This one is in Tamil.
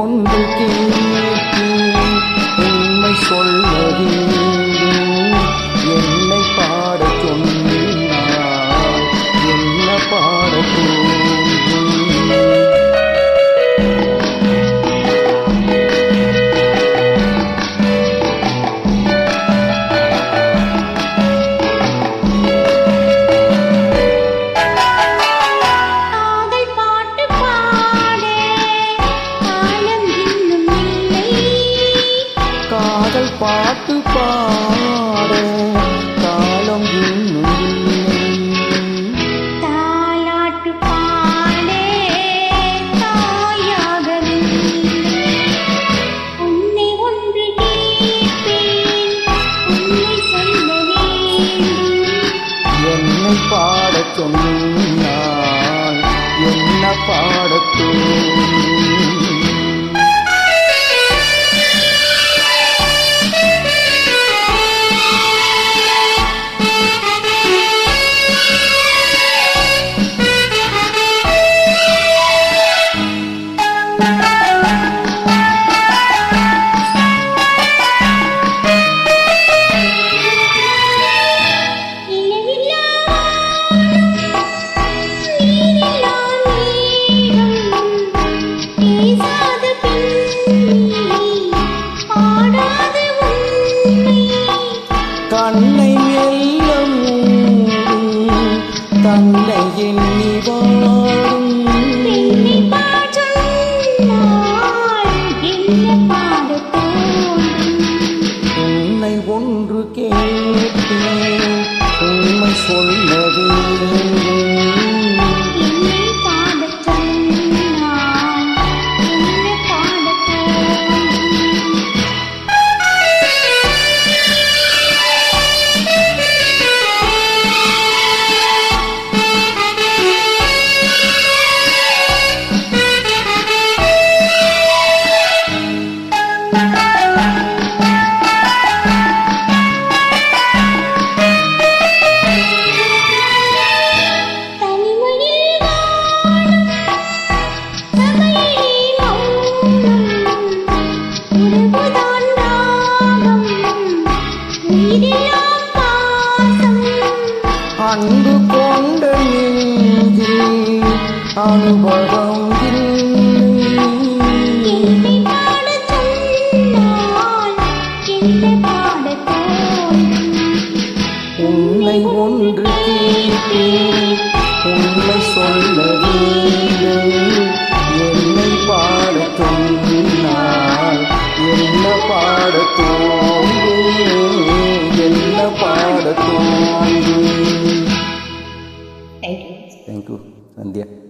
ஒன்று கேட்டு உண்மை சொல்லவே காதல் பாட்டு பாட காலம் இன்னும். பாட சொன்னால் என்ன பாடத்தோ தந்தையின் அன்பு கொண்ட நெஞ்சில் அனுபவம் உன்னை ஒன்று கேட்டேன் உன்னை சொல்லவில்லை என்னை பாடத்தும் என்ன பாடத்தோ என்ன பாடத்தோ 恩典